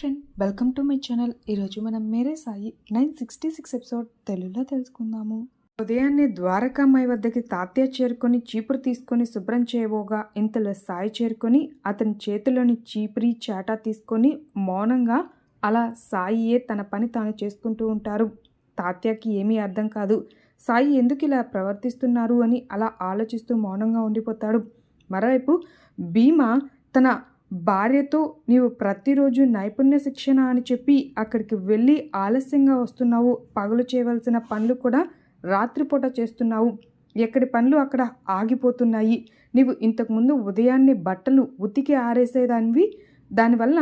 Friend welcome to my channel ఈరోజు మనం Mere Sai nine sixty six episode తెలుగులో తెలుసుకుందాము. ఉదయాన్నే ద్వారకామాయి వద్దకి తాత్య చేరుకొని చీపురు తీసుకొని శుభ్రం చేయబోగా ఇంతలో సాయి చేరుకొని అతని చేతిలోని చీపురి చాటా తీసుకొని మౌనంగా అలా సాయియే తన పని తాను చేసుకుంటూ ఉంటారు. తాత్యకి ఏమీ అర్థం కాదు. సాయి ఎందుకు ఇలా ప్రవర్తిస్తున్నారు అని అలా ఆలోచిస్తూ మౌనంగా ఉండిపోతాడు. మరోవైపు భీమా తన భార్యతో నీవు ప్రతిరోజు నైపుణ్య శిక్షణ అని చెప్పి అక్కడికి వెళ్ళి ఆలస్యంగా వస్తున్నావు. పగలు చేయవలసిన పనులు కూడా రాత్రిపూట చేస్తున్నావు. ఎక్కడి పనులు అక్కడ ఆగిపోతున్నాయి. నీవు ఇంతకుముందు ఉదయాన్నే బట్టలు ఉతికి ఆరేసేదానివి. దానివల్ల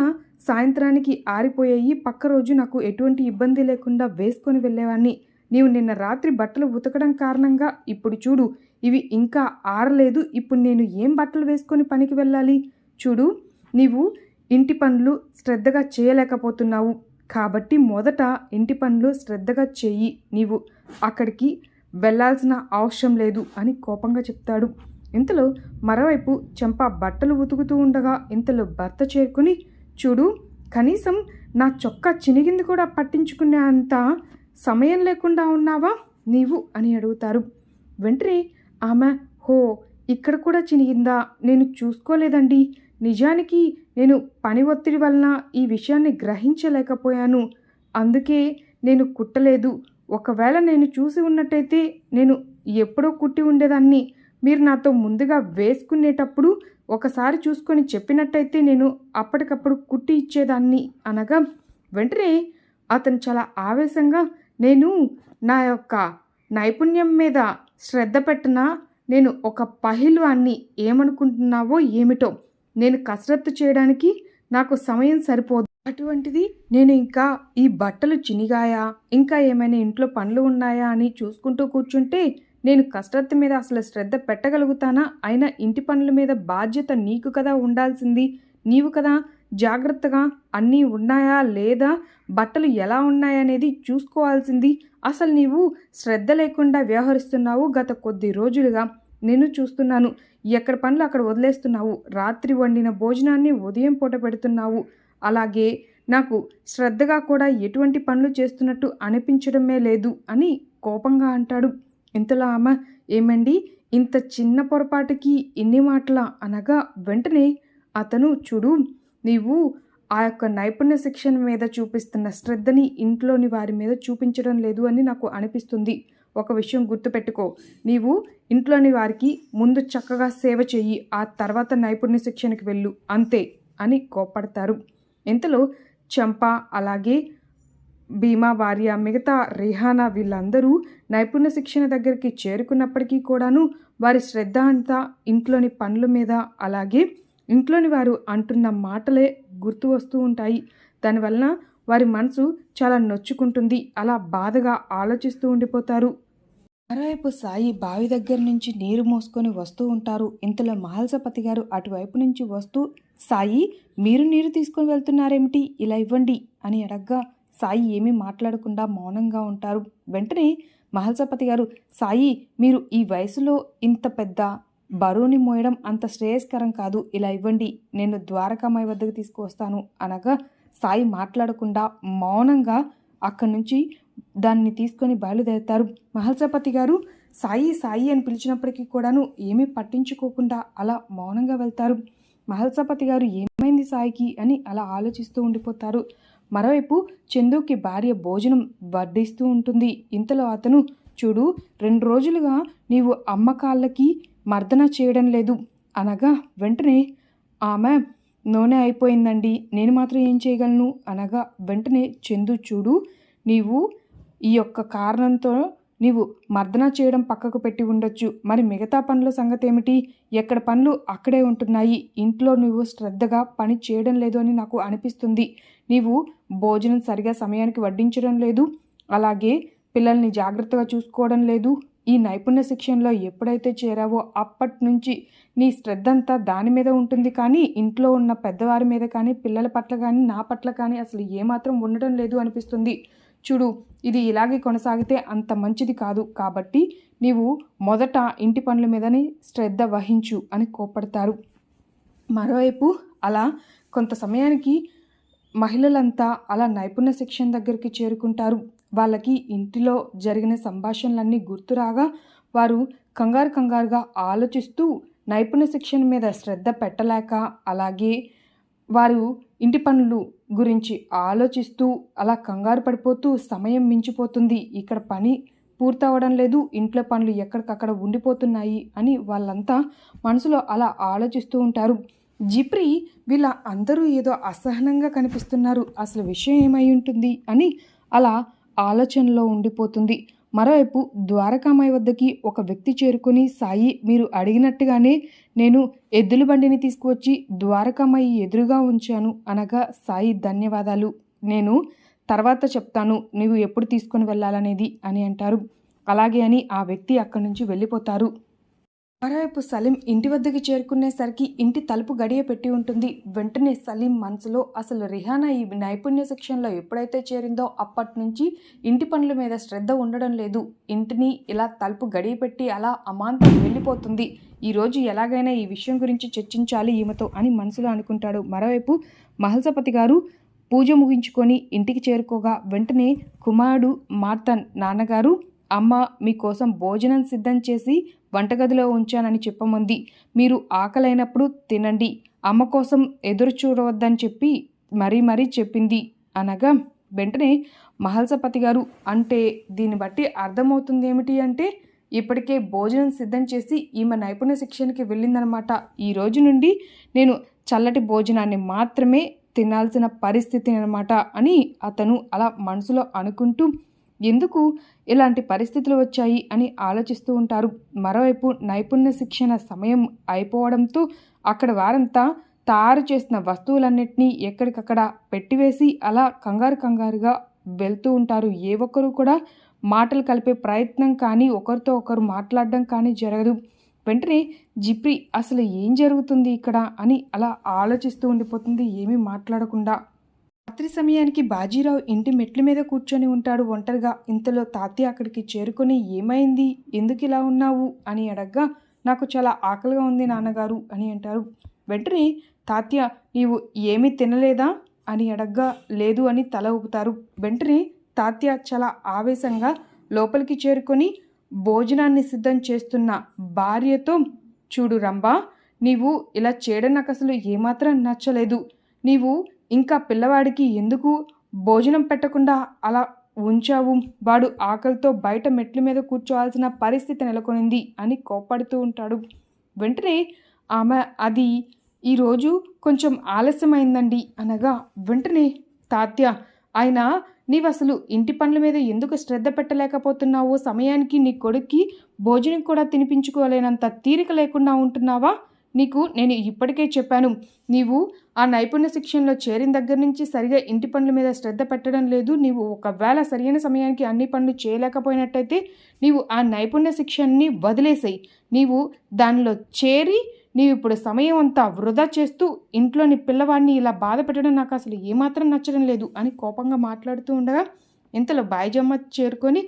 సాయంత్రానికి ఆరిపోయాయి. పక్క రోజు నాకు ఎటువంటి ఇబ్బంది లేకుండా వేసుకొని వెళ్ళేవాడిని నీవు నిన్న రాత్రి బట్టలు ఉతకడం కారణంగా ఇప్పుడు చూడు ఇవి ఇంకా ఆరలేదు. ఇప్పుడు నేను ఏం బట్టలు వేసుకొని పనికి వెళ్ళాలి? చూడు. నీవు ఇంటి పనులు శ్రద్ధగా చేయలేకపోతున్నావు. కాబట్టి మొదట ఇంటి పనులు శ్రద్ధగా చెయ్యి నీవు. అక్కడికి వెళ్ళాల్సిన అవసరం లేదు అని కోపంగా చెప్తాడు. ఇంతలో మరోవైపు చెంప బట్టలు ఉతుకుతూ ఉండగా ఇంతలో భర్త చేరుకుని చూడు కనీసం నా చొక్కా చినిగింది కూడా పట్టించుకునే అంత సమయం లేకుండా ఉన్నావా? నీవు అని అడుగుతారు. వెంటనే ఆమె హో ఇక్కడ కూడా చినిగిందా? నేను చూసుకోలేదండి. నిజానికి నేను పని ఒత్తిడి వలన ఈ విషయాన్ని గ్రహించలేకపోయాను. అందుకే నేను కుట్టలేదు. ఒకవేళ నేను చూసి ఉన్నట్టయితే నేను ఎప్పుడో కుట్టి ఉండేదాన్ని. మీరు నాతో ముందుగా వేసుకునేటప్పుడు ఒకసారి చూసుకొని చెప్పినట్టయితే నేను అప్పటికప్పుడు కుట్టి ఇచ్చేదాన్ని అనగా వెంటనే అతను చాలా ఆవేశంగా నేను నా యొక్క నైపుణ్యం మీద శ్రద్ధ పెట్టిన నేను ఒక పహిల్వాన్ని ఏమనుకుంటున్నావో ఏమిటో నేను కసరత్తు చేయడానికి నాకు సమయం సరిపోదు. అటువంటిది నేను ఇంకా ఈ బట్టలు చినిగాయా? ఇంకా ఏమైనా ఇంట్లో పనులు ఉన్నాయా అని చూసుకుంటూ కూర్చుంటే నేను కసరత్తు మీద అసలు శ్రద్ధ పెట్టగలుగుతానా? అయినా ఇంటి పనుల మీద బాధ్యత నీకు కదా ఉండాల్సింది. నీవు కదా జాగ్రత్తగా అన్నీ ఉన్నాయా లేదా? బట్టలు ఎలా ఉన్నాయనేది చూసుకోవాల్సింది. అసలు నీవు శ్రద్ధ లేకుండా వ్యవహరిస్తున్నావు గత కొద్ది రోజులుగా. నేను చూస్తున్నాను. ఎక్కడ పనులు అక్కడ వదిలేస్తున్నావు. రాత్రి వండిన భోజనాన్ని ఉదయం పూట పెడుతున్నావు. అలాగే నాకు శ్రద్ధగా కూడా ఎటువంటి పనులు చేస్తున్నట్టు అనిపించడమే లేదు అని కోపంగా అంటాడు. ఇంతలో ఆమె ఏమండి? ఇంత చిన్న పొరపాటుకి ఇన్ని మాటల అనగా వెంటనే అతను చూడు నీవు ఆ యొక్క నైపుణ్య శిక్షణ మీద చూపిస్తున్న శ్రద్ధని ఇంట్లోని వారి మీద చూపించడం లేదు అని నాకు అనిపిస్తుంది. ఒక విషయం గుర్తుపెట్టుకో. నీవు ఇంట్లోని వారికి ముందు చక్కగా సేవ చెయ్యి ఆ తర్వాత నైపుణ్య శిక్షణకి వెళ్ళు అంతే అని కోప్పడతారు. ఇంతలో చంప అలాగే భీమా భార్య మిగతా రిహానా వీళ్ళందరూ నైపుణ్య శిక్షణ దగ్గరికి చేరుకున్నప్పటికీ కూడాను వారి శ్రద్ధ అంతా ఇంట్లోని పనుల మీద అలాగే ఇంట్లోని వారు అంటున్న మాటలే గుర్తు వస్తూ ఉంటాయి. దానివలన వారి మనసు చాలా నొచ్చుకుంటుంది అలా బాధగా ఆలోచిస్తూ ఉండిపోతారు. మరోవైపు సాయి బావి దగ్గర నుంచి నీరు మోసుకొని వస్తూ ఉంటారు. ఇంతలో మహల్సపతి గారు అటువైపు నుంచి వస్తూ సాయి మీరు నీరు తీసుకొని వెళ్తున్నారేమిటి? ఇలా ఇవ్వండి అని అడగ్గా సాయి ఏమీ మాట్లాడకుండా మౌనంగా ఉంటారు. వెంటనే మహల్సపతి గారు సాయి మీరు ఈ వయసులో ఇంత పెద్ద బరువుని మోయడం అంత శ్రేయస్కరం కాదు. ఇలా ఇవ్వండి. నేను ద్వారకామాయి వద్దకు తీసుకువస్తాను అనగా సాయి మాట్లాడకుండా మౌనంగా అక్కడి నుంచి దాన్ని తీసుకొని బయలుదేరుతారు. మహల్సపతి గారు సాయి సాయి అని పిలిచినప్పటికీ కూడాను ఏమీ పట్టించుకోకుండా అలా మౌనంగా వెళ్తారు. మహల్సపతి గారు ఏమైంది సాయికి అని అలా ఆలోచిస్తూ ఉండిపోతారు. మరోవైపు చందుకి భార్య భోజనం వడ్డిస్తూ ఉంటుంది. ఇంతలో అతను చూడు రెండు రోజులుగా నీవు అమ్మకాళ్ళకి మర్దన చేయడం లేదు. అనగా వెంటనే ఆమె నూనె అయిపోయిందండి. నేను మాత్రం ఏం చేయగలను? అనగా వెంటనే చందు చూడు నీవు ఈ యొక్క కారణంతో నీవు మర్దన చేయడం పక్కకు పెట్టి ఉండొచ్చు. మరి మిగతా పనుల సంగతి ఏమిటి ఎక్కడ పనులు అక్కడే ఉంటున్నాయి. ఇంట్లో నువ్వు శ్రద్ధగా పని చేయడం లేదు అని నాకు అనిపిస్తుంది. నీవు భోజనం సరిగా సమయానికి వడ్డించడం లేదు. అలాగే పిల్లల్ని జాగ్రత్తగా చూసుకోవడం లేదు. ఈ నైపుణ్య శిక్షణలో ఎప్పుడైతే చేరావో అప్పటి నుంచి నీ శ్రద్ధ అంతా దాని మీద ఉంటుంది కానీ ఇంట్లో ఉన్న పెద్దవారి మీద కానీ పిల్లల పట్ల కానీ నా పట్ల కానీ అసలు ఏమాత్రం ఉండడం లేదు అనిపిస్తుంది. చూడు ఇది ఇలాగే కొనసాగితే అంత మంచిది కాదు. కాబట్టి నీవు మొదట ఇంటి పనుల మీదని శ్రద్ధ వహించు అని కోపడతారు మరోవైపు అలా కొంత సమయానికి మహిళలంతా అలా నైపుణ్య శిక్షణ దగ్గరికి చేరుకుంటారు. వాళ్ళకి ఇంటిలో జరిగిన సంభాషణలన్నీ గుర్తురాగా వారు కంగారు కంగారుగా ఆలోచిస్తూ నైపుణ్య శిక్షణ మీద శ్రద్ధ పెట్టలేక అలాగే వారు ఇంటి పనులు గురించి ఆలోచిస్తూ అలా కంగారు పడిపోతూ సమయం మించిపోతుంది. ఇక్కడ పని పూర్తవడం లేదు ఇంట్లో పనులు ఎక్కడికక్కడ ఉండిపోతున్నాయి అని వాళ్ళంతా మనసులో అలా ఆలోచిస్తూ ఉంటారు. జిప్రి వీళ్ళ అందరూ ఏదో అసహనంగా కనిపిస్తున్నారు. అసలు విషయం ఏమై ఉంటుంది అని అలా ఆలోచనలో ఉండిపోతుంది. మరోవైపు ద్వారకామాయి వద్దకి ఒక వ్యక్తి చేరుకొని సాయి మీరు అడిగినట్టుగానే నేను ఎద్దుల బండిని తీసుకువచ్చి ద్వారకామాయి ఎదురుగా ఉంచాను అనగా సాయి ధన్యవాదాలు. నేను తర్వాత చెప్తాను నువ్వు ఎప్పుడు తీసుకొని వెళ్ళాలనేది అని అంటారు. అలాగే అని ఆ వ్యక్తి అక్కడి నుంచి వెళ్ళిపోతారు. మరోవైపు సలీం ఇంటి వద్దకు చేరుకునేసరికి ఇంటి తలుపు గడియ పెట్టి ఉంటుంది. వెంటనే సలీం మనసులో అసలు రిహానా ఈ నైపుణ్య శిక్షణలో ఎప్పుడైతే చేరిందో అప్పటి నుంచి ఇంటి పనుల మీద శ్రద్ధ ఉండడం లేదు. ఇంటిని ఇలా తలుపు గడియ పెట్టి అలా అమాంతం వెళ్ళిపోతుంది. ఈరోజు ఎలాగైనా ఈ విషయం గురించి చర్చించాలి ఈమెతో అని మనసులో అనుకుంటాడు. మరోవైపు మహల్సపతి గారు పూజ ముగించుకొని ఇంటికి చేరుకోగా వెంటనే కుమారుడు మార్తన్ నాన్నగారు అమ్మ మీకోసం భోజనం సిద్ధం చేసి వంటగదిలో ఉంచానని చెప్పమంది. మీరు ఆకలైనప్పుడు తినండి. అమ్మ కోసం ఎదురు చూడవద్దని చెప్పి మరీ మరీ చెప్పింది. అనగా వెంటనే మహల్సపతి గారు అంటే దీన్ని బట్టి అర్థమవుతుంది ఏమిటి అంటే ఇప్పటికే భోజనం సిద్ధం చేసి ఈమె నైపుణ్య శిక్షణకి వెళ్ళిందనమాట. ఈ రోజు నుండి నేను చల్లటి భోజనాన్ని మాత్రమే తినాల్సిన పరిస్థితి అనమాట అని అతను అలా మనసులో అనుకుంటూ ఎందుకు ఇలాంటి పరిస్థితులు వచ్చాయి అని ఆలోచిస్తూ ఉంటారు. మరోవైపు నైపుణ్య శిక్షణ సమయం అయిపోవడంతో అక్కడ వారంతా తయారు చేసిన వస్తువులన్నింటినీ ఎక్కడికక్కడ పెట్టివేసి అలా కంగారు కంగారుగా వెళ్తూ ఉంటారు. ఏ ఒక్కరు కూడా మాటలు కలిపే ప్రయత్నం కానీ ఒకరితో ఒకరు మాట్లాడడం కానీ జరగదు. వెంటనే జిప్రి అసలు ఏం జరుగుతుంది ఇక్కడ? అని అలా ఆలోచిస్తూ ఉండిపోతుంది. ఏమీ మాట్లాడకుండా రాత్రి సమయానికి బాజీరావు ఇంటి మెట్ల మీద కూర్చొని ఉంటాడు ఒంటరిగా. ఇంతలో తాతయ్య అక్కడికి చేరుకొని ఏమైంది? ఎందుకు ఇలా ఉన్నావు అని అడగ్గా నాకు చాలా ఆకలిగా ఉంది నాన్నగారు అని అంటారు. వెంటనే తాతయ్య నీవు ఏమీ తినలేదా అని అడగ్గా లేదు అని తల ఊపుతారు. వెంటనే తాతయ్య చాలా ఆవేశంగా లోపలికి చేరుకొని భోజనాన్ని సిద్ధం చేస్తున్న భార్యతో చూడు రంబా నీవు ఇలా చేయడం నాకు అసలు ఏమాత్రం నచ్చలేదు. నీవు ఇంకా పిల్లవాడికి ఎందుకు భోజనం పెట్టకుండా అలా ఉంచావు? వాడు ఆకలితో బయట మెట్ల మీద కూర్చోవాల్సిన పరిస్థితి నెలకొనింది అని కోప్పడుతూ ఉంటాడు. వెంటనే ఆమె అది ఈరోజు కొంచెం ఆలస్యమైందండి అనగా వెంటనే తాత్య ఆయన నీవు అసలు ఇంటి పనుల మీద ఎందుకు శ్రద్ధ పెట్టలేకపోతున్నావో? సమయానికి నీ కొడుక్కి భోజనం కూడా తినిపించుకోలేనంత తీరిక లేకుండా ఉంటున్నావా? నీకు నేను ఇప్పటికే చెప్పాను నీవు ఆ నైపుణ్య శిక్షణలో చేరిన దగ్గర నుంచి సరిగా ఇంటి పనుల మీద శ్రద్ధ పెట్టడం లేదు. నీవు ఒకవేళ సరైన సమయానికి అన్ని పనులు చేయలేకపోయినట్టయితే నీవు ఆ నైపుణ్య శిక్షణని వదిలేసేయి. నీవు దానిలో చేరి నీవు ఇప్పుడు సమయం అంతా వృధా చేస్తూ ఇంట్లోని పిల్లవాడిని ఇలా బాధ పెట్టడం నాకు అసలు ఏమాత్రం నచ్చడం లేదు అని కోపంగా మాట్లాడుతూ ఉండగా ఇంతలో బాయిజమ్మ చేరుకొని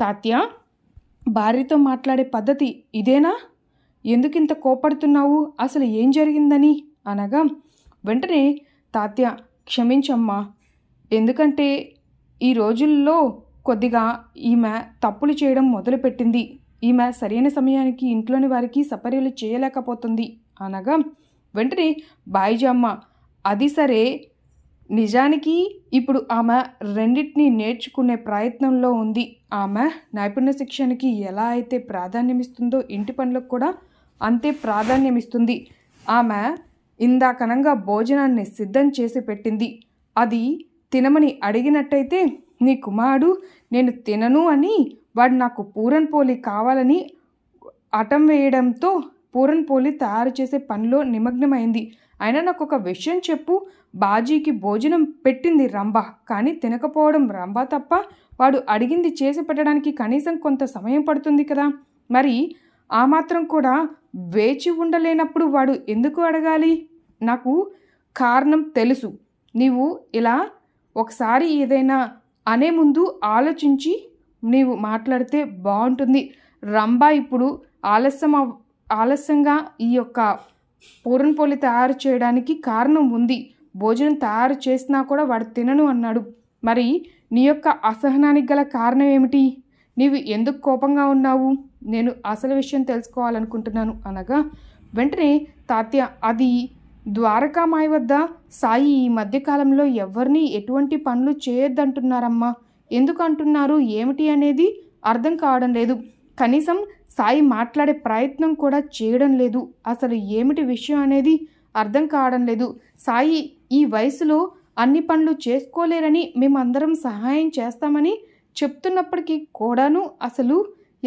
తాత్య భార్యతో మాట్లాడే పద్ధతి ఇదేనా? ఎందుకు ఇంత కోపడుతున్నావు? అసలు ఏం జరిగిందని? అనగా వెంటనే తాత్య క్షమించమ్మా. ఎందుకంటే ఈ రోజుల్లో కొద్దిగా ఈమె తప్పులు చేయడం మొదలుపెట్టింది. ఈమె సరైన సమయానికి ఇంట్లోని వారికి సపర్యలు చేయలేకపోతుంది. అనగా వెంటనే బాయిజమ్మ అది సరే. నిజానికి ఇప్పుడు ఆమె రెండింటినీ నేర్చుకునే ప్రయత్నంలో ఉంది. ఆమె నైపుణ్య శిక్షణకి ఎలా అయితే ప్రాధాన్యమిస్తుందో ఇంటి పనులకు కూడా అంతే ప్రాధాన్యమిస్తుంది. ఆమె ఇందాకనంగా భోజనాన్ని సిద్ధం చేసి పెట్టింది. అది తినమని అడిగినట్టయితే నీ కుమారుడు నేను తినను అని వాడు నాకు పూరన్ పోలి కావాలని అటం వేయడంతో పూరన్ పోలి తయారు చేసే పనిలో నిమగ్నమైంది. అయినా నాకు ఒక విషయం చెప్పు. బాజీకి భోజనం పెట్టింది రంభ. కానీ తినకపోవడం రంభ తప్ప వాడు అడిగింది చేసి పెట్టడానికి కనీసం కొంత సమయం పడుతుంది కదా. మరి ఆ మాత్రం కూడా వేచి ఉండలేనప్పుడు వాడు ఎందుకు అడగాలి? నాకు కారణం తెలుసు. నీవు ఇలా ఒకసారి ఏదైనా అనే ముందు ఆలోచించి నీవు మాట్లాడితే బాగుంటుంది. రంభా ఇప్పుడు ఆలస్యం ఆలస్యంగా ఈ యొక్క పూరణపోలి తయారు చేయడానికి కారణం ఉంది. భోజనం తయారు చేసినా కూడా వాడు తినను అన్నాడు. మరి నీ యొక్క అసహనానికి గల కారణం ఏమిటి? నీవు ఎందుకు కోపంగా ఉన్నావు? నేను అసలు విషయం తెలుసుకోవాలనుకుంటున్నాను అనగా వెంటనే తాత్య అది ద్వారకామాయి వద్ద సాయి ఈ మధ్యకాలంలో ఎవరిని ఎటువంటి పనులు చేయొద్దంటున్నారమ్మా. ఎందుకు అంటున్నారు? ఏమిటి అనేది అర్థం కావడం లేదు. కనీసం సాయి మాట్లాడే ప్రయత్నం కూడా చేయడం లేదు. అసలు ఏమిటి విషయం అనేది అర్థం కావడం లేదు. సాయి ఈ వయసులో అన్ని పనులు చేసుకోలేరని మేమందరం సహాయం చేస్తామని చెప్తున్నప్పటికీ కూడాను అసలు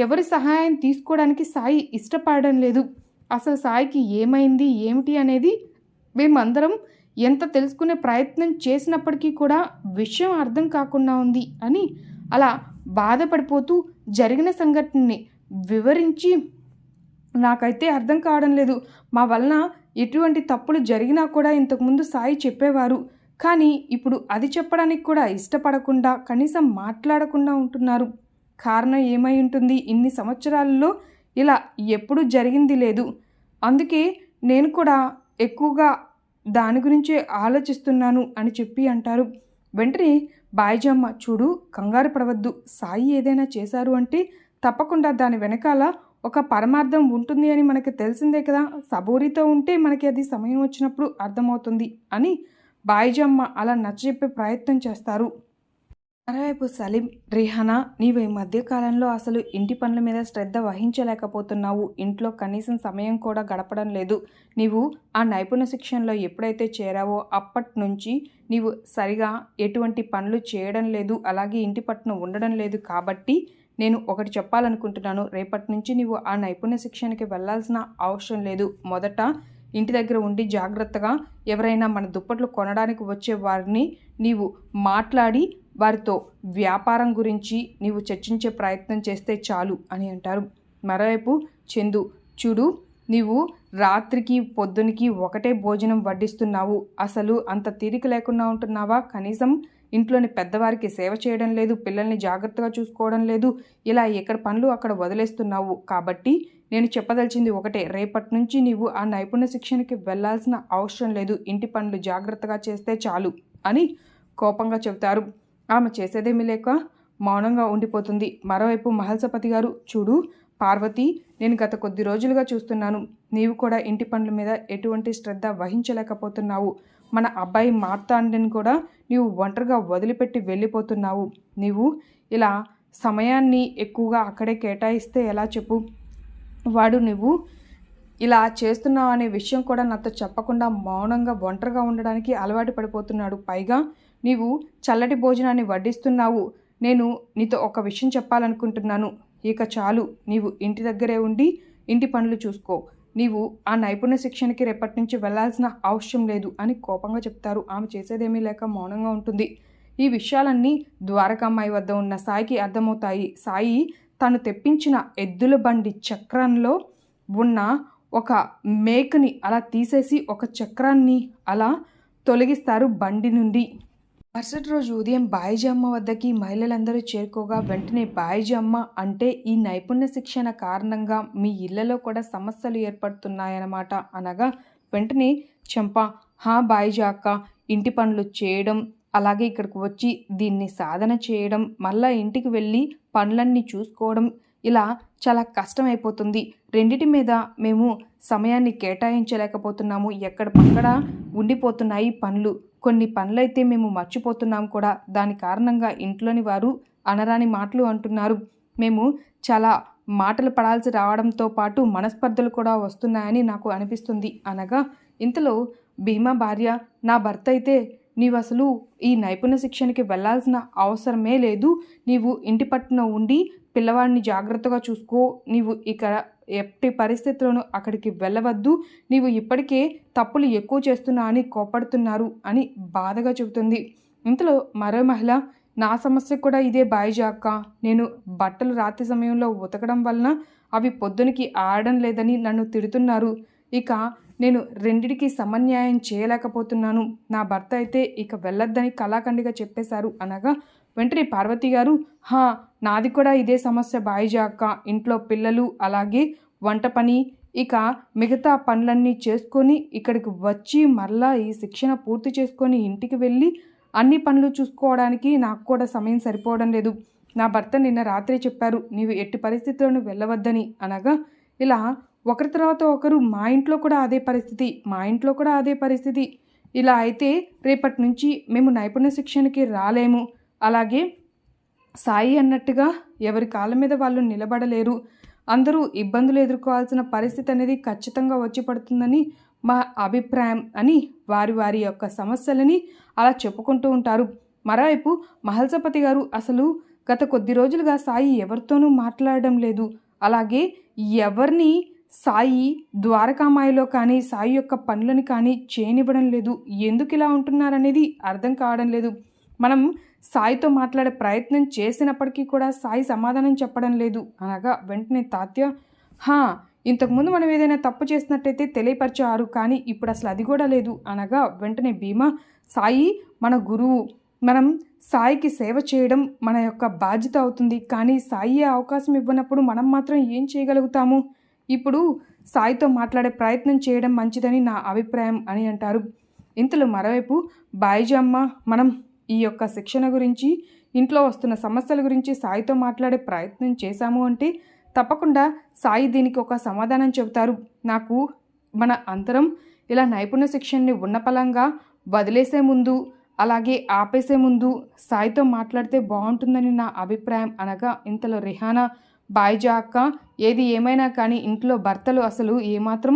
ఎవరి సహాయం తీసుకోవడానికి సాయి ఇష్టపడడం లేదు. అసలు సాయికి ఏమైంది ఏమిటి అనేది మేమందరం ఎంత తెలుసుకునే ప్రయత్నం చేసినప్పటికీ కూడా విషయం అర్థం కాకుండా ఉంది అని అలా బాధపడిపోతూ జరిగిన సంఘటనని వివరించి నాకైతే అర్థం కావడం లేదు. మా వలన ఎటువంటి తప్పులు జరిగినా కూడా ఇంతకుముందు సాయి చెప్పేవారు. కానీ ఇప్పుడు అది చెప్పడానికి కూడా ఇష్టపడకుండా కనీసం మాట్లాడకుండా ఉంటున్నారు. కారణం ఏమై ఉంటుంది? ఇన్ని సంవత్సరాలలో ఇలా ఎప్పుడు జరిగింది లేదు. అందుకే నేను కూడా ఎక్కువగా దాని గురించే ఆలోచిస్తున్నాను అని చెప్పి అంటారు. వెంటనే బాయిజమ్మ చూడు కంగారు పడవద్దు సాయి ఏదైనా చేశారు అంటే తప్పకుండా దాని వెనకాల ఒక పరమార్థం ఉంటుంది అని మనకి తెలిసిందే కదా. సబూరితో ఉంటే మనకి అది సమయం వచ్చినప్పుడు అర్థమవుతుంది అని బాయిజమ్మ అలా నచ్చజెప్పే ప్రయత్నం చేస్తారు. మరోవైపు సలీం రిహానా నీవు ఈ మధ్యకాలంలో అసలు ఇంటి పనుల మీద శ్రద్ధ వహించలేకపోతున్నావు. ఇంట్లో కనీసం సమయం కూడా గడపడం లేదు. నీవు ఆ నైపుణ్య శిక్షణలో ఎప్పుడైతే చేరావో అప్పటి నుంచి నీవు సరిగా ఎటువంటి పనులు చేయడం లేదు. అలాగే ఇంటి పట్టున ఉండడం లేదు కాబట్టి నేను ఒకటి చెప్పాలనుకుంటున్నాను. రేపటి నుంచి నీవు ఆ నైపుణ్య శిక్షణకి వెళ్ళాల్సిన అవసరం లేదు. మొదట ఇంటి దగ్గర ఉండి జాగ్రత్తగా ఎవరైనా మన దుప్పట్లు కొనడానికి వచ్చే వారిని నీవు మాట్లాడి వారితో వ్యాపారం గురించి నీవు చర్చించే ప్రయత్నం చేస్తే చాలు అని అంటారు. మరోవైపు చందు చూడు నీవు రాత్రికి పొద్దునికి ఒకటే భోజనం వడ్డిస్తున్నావు. అసలు అంత తీరిక లేకుండా ఉంటున్నావా? కనీసం ఇంట్లోని పెద్దవారికి సేవ చేయడం లేదు పిల్లల్ని జాగ్రత్తగా చూసుకోవడం లేదు. ఇలా ఎక్కడ పనులు అక్కడ వదిలేస్తున్నావు. కాబట్టి నేను చెప్పదలిచింది ఒకటే. రేపటి నుంచి నీవు ఆ నైపుణ్య శిక్షణకి వెళ్ళాల్సిన అవసరం లేదు. ఇంటి పనులు జాగ్రత్తగా చేస్తే చాలు అని కోపంగా చెబుతారు. ఆమె చేసేదేమీ లేక మౌనంగా ఉండిపోతుంది. మరోవైపు మహల్సపతి గారు చూడు పార్వతి నేను గత కొద్ది రోజులుగా చూస్తున్నాను. నీవు కూడా ఇంటి పనుల మీద ఎటువంటి శ్రద్ధ వహించలేకపోతున్నావు. మన అబ్బాయి మార్తాండని కూడా నీవు ఒంటరిగా వదిలిపెట్టి వెళ్ళిపోతున్నావు. నీవు ఇలా సమయాన్ని ఎక్కువగా అక్కడే కేటాయిస్తే ఎలా చెప్పు? వాడు నువ్వు ఇలా చేస్తున్నావు అనే విషయం కూడా నాతో చెప్పకుండా మౌనంగా ఒంటరిగా ఉండడానికి అలవాటు పడిపోతున్నాడు. పైగా నీవు చల్లటి భోజనాన్ని వడ్డిస్తున్నావు. నేను నీతో ఒక విషయం చెప్పాలనుకుంటున్నాను. ఇక చాలు నీవు ఇంటి దగ్గరే ఉండి ఇంటి పనులు చూసుకో. నీవు ఆ నైపుణ్య శిక్షణకి రేపటి నుంచి వెళ్ళాల్సిన అవసరం లేదు అని కోపంగా చెప్తారు. ఆమె చేసేదేమీ లేక మౌనంగా ఉంటుంది. ఈ విషయాలన్నీ ద్వారకామ్మాయి వద్ద ఉన్న సాయికి అర్థమవుతాయి. సాయి తను తెప్పించిన ఎద్దుల బండి చక్రంలో ఉన్న ఒక మేకని అలా తీసేసి ఒక చక్రాన్ని అలా తొలగిస్తారు బండి నుండి. మరుసటి రోజు ఉదయం బాయిజమ్మ వద్దకి మహిళలందరూ చేరుకోగా వెంటనే బాయిజమ్మ అంటే ఈ నైపుణ్య శిక్షణ కారణంగా మీ ఇళ్ళలో కూడా సమస్యలు ఏర్పడుతున్నాయన్నమాట అనగా వెంటనే చెంప హా బాయిజీ అక్క ఇంటి పనులు చేయడం అలాగే ఇక్కడికి వచ్చి దీన్ని సాధన చేయడం మళ్ళా ఇంటికి వెళ్ళి పనులన్నీ చూసుకోవడం ఇలా చాలా కష్టమైపోతుంది. రెండిటి మీద మేము సమయాన్ని కేటాయించలేకపోతున్నాము. ఎక్కడ పక్కడ ఉండిపోతున్నాయి పనులు. కొన్ని పనులైతే మేము మర్చిపోతున్నాం కూడా. దాని కారణంగా ఇంట్లోని వారు అనరాని మాటలు అంటున్నారు. మేము చాలా మాటలు పడాల్సి రావడంతో పాటు మనస్పర్ధలు కూడా వస్తున్నాయని నాకు అనిపిస్తుంది. అనగా ఇంతలో భీమా భార్య నా భర్త అయితే నీవు అసలు ఈ నైపుణ్య శిక్షణకి వెళ్ళాల్సిన అవసరమే లేదు. నీవు ఇంటి పట్టున ఉండి పిల్లవాడిని జాగ్రత్తగా చూసుకో. నీవు ఇక్కడ ఎట్టి పరిస్థితుల్లోనూ అక్కడికి వెళ్ళవద్దు. నీవు ఇప్పటికే తప్పులు ఎక్కువ చేస్తున్నా అని కోపడుతున్నారు అని బాధగా చెబుతుంది. ఇంతలో మరో మహిళ నా సమస్య కూడా ఇదే బాయిజాక్క నేను బట్టలు రాత్రి సమయంలో ఉతకడం వలన అవి పొద్దునకి ఆడడం లేదని నన్ను తిడుతున్నారు. ఇక నేను రెండిటికి సమన్యాయం చేయలేకపోతున్నాను. నా భర్త అయితే ఇక వెళ్ళొద్దని కళాఖండిగా చెప్పేశారు. అనగా వెంటనే పార్వతి గారు హా నాది కూడా ఇదే సమస్య బాయిజాక ఇంట్లో పిల్లలు అలాగే వంట పని. ఇక మిగతా పనులన్నీ చేసుకొని ఇక్కడికి వచ్చి మరలా ఈ శిక్షణ పూర్తి చేసుకొని ఇంటికి వెళ్ళి అన్ని పనులు చూసుకోవడానికి నాకు కూడా సమయం సరిపోవడం లేదు. నా భర్త నిన్న రాత్రి చెప్పారు నీవు ఎట్టి పరిస్థితుల్లోనూ వెళ్ళవద్దని. అనగా ఇలా ఒకరి తర్వాత ఒకరు మా ఇంట్లో కూడా అదే పరిస్థితి మా ఇంట్లో కూడా అదే పరిస్థితి. ఇలా అయితే రేపటి నుంచి మేము నైపుణ్య శిక్షణకి రాలేము. అలాగే సాయి అన్నట్టుగా ఎవరి కాళ్ళ మీద వాళ్ళు నిలబడలేరు. అందరూ ఇబ్బందులు ఎదుర్కోవాల్సిన పరిస్థితి అనేది ఖచ్చితంగా వచ్చి పడుతుందని మా అభిప్రాయం అని వారి వారి యొక్క సమస్యలని అలా చెప్పుకుంటూ ఉంటారు. మరోవైపు మహల్సపతి గారు అసలు గత కొద్ది రోజులుగా సాయి ఎవరితోనూ మాట్లాడడం లేదు. అలాగే ఎవరిని సాయి ద్వారకామాయిలో కానీ సాయి యొక్క పనులను కానీ చేయనివ్వడం లేదు. ఎందుకు ఇలా ఉంటున్నారనేది అర్థం కావడం లేదు. మనం సాయితో మాట్లాడే ప్రయత్నం చేసినప్పటికీ కూడా సాయి సమాధానం చెప్పడం లేదు. అనగా వెంటనే తాత్య హా ఇంతకుముందు మనం ఏదైనా తప్పు చేసినట్టయితే తెలియపరిచారు కానీ ఇప్పుడు అసలు అది కూడా లేదు. అనగా వెంటనే భీమా సాయి మన గురువు మనం సాయికి సేవ చేయడం మన యొక్క బాధ్యత అవుతుంది. కానీ సాయి అవకాశం ఇవ్వనప్పుడు మనం మాత్రం ఏం చేయగలుగుతాము? ఇప్పుడు సాయితో మాట్లాడే ప్రయత్నం చేయడం మంచిదని నా అభిప్రాయం అని అంటారు. ఇంతలో మరోవైపు బాయిజమ్మ మనం ఈ యొక్క శిక్షణ గురించి ఇంట్లో వస్తున్న సమస్యల గురించి సాయితో మాట్లాడే ప్రయత్నం చేశాము అంటే తప్పకుండా సాయి దీనికి ఒక సమాధానం చెబుతారు. నాకు మన అంతరం ఇలా నైపుణ్య శిక్షణని ఉన్నపలంగా వదిలేసే ముందు అలాగే ఆపేసే ముందు సాయితో మాట్లాడితే బాగుంటుందని నా అభిప్రాయం అనగా ఇంతలో రిహానా బాయ్జాక్క ఏది ఏమైనా కానీ ఇంట్లో భర్తలు అసలు ఏమాత్రం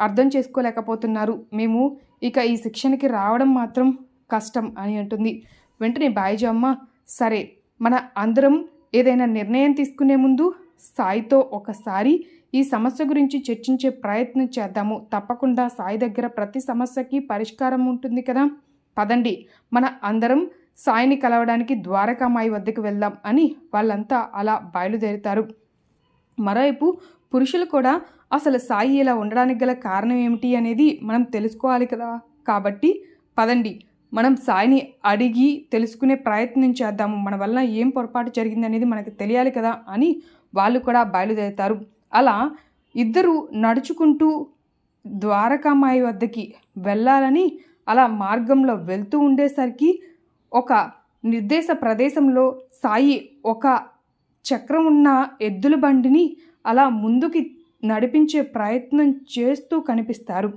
అర్థం చేసుకోలేకపోతున్నారు. మేము ఇక ఈ శిక్షణకి రావడం మాత్రం కష్టం అని అంటుంది. వెంటనే బాయిజా అమ్మ సరే మన అందరం ఏదైనా నిర్ణయం తీసుకునే ముందు సాయితో ఒకసారి ఈ సమస్య గురించి చర్చించే ప్రయత్నం చేద్దాము. తప్పకుండా సాయి దగ్గర ప్రతి సమస్యకి పరిష్కారం ఉంటుంది కదా. పదండి మన అందరం సాయిని కలవడానికి ద్వారకామాయి వద్దకు వెళ్దాం అని వాళ్ళంతా అలా బయలుదేరుతారు. మరోవైపు పురుషులు కూడా అసలు సాయి ఇలా ఉండడానికి గల కారణం ఏమిటి అనేది మనం తెలుసుకోవాలి కదా? కాబట్టి పదండి. మనం సాయిని అడిగి తెలుసుకునే ప్రయత్నం చేద్దాము. మన వల్ల ఏం పొరపాటు జరిగింది అనేది మనకు తెలియాలి కదా అని వాళ్ళు కూడా బయలుదేరుతారు. అలా ఇద్దరు నడుచుకుంటూ ద్వారకామాయి వద్దకి వెళ్ళాలని అలా మార్గంలో వెళ్తూ ఉండేసరికి ఒక నిర్దేశ ప్రదేశంలో సాయి ఒక చక్రం ఉన్న ఎద్దుల బండిని అలా ముందుకి నడిపించే ప్రయత్నం చేస్తూ కనిపిస్తారు.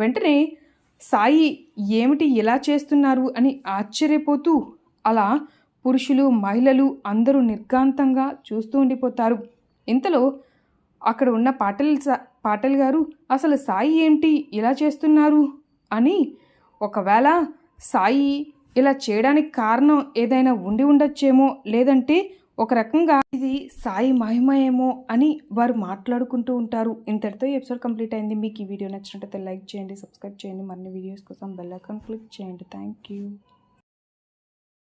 వెంటనే సాయి ఏమిటి ఇలా చేస్తున్నారు అని ఆశ్చర్యపోతూ అలా పురుషులు మహిళలు అందరూ నిర్గాంతంగా చూస్తూ ఉండిపోతారు. ఇంతలో అక్కడ ఉన్న పాటల్ సా- పాటల్ గారు అసలు సాయి ఏంటి ఇలా చేస్తున్నారు? అని ఒకవేళ సాయి ఇలా చేయడానికి కారణం ఏదైనా ఉండి ఉండొచ్చేమో లేదంటే ఒక రకంగా ఇది సాయి మహిమ ఏమో అని వారు మాట్లాడుకుంటూ ఉంటారు. ఇంతటితో ఎపిసోడ్ కంప్లీట్ అయింది. మీకు ఈ వీడియో నచ్చినట్లయితే లైక్ చేయండి సబ్స్క్రైబ్ చేయండి. మరిన్ని వీడియోస్ కోసం బెల్ ఐకాన్ క్లిక్ చేయండి. Thank you.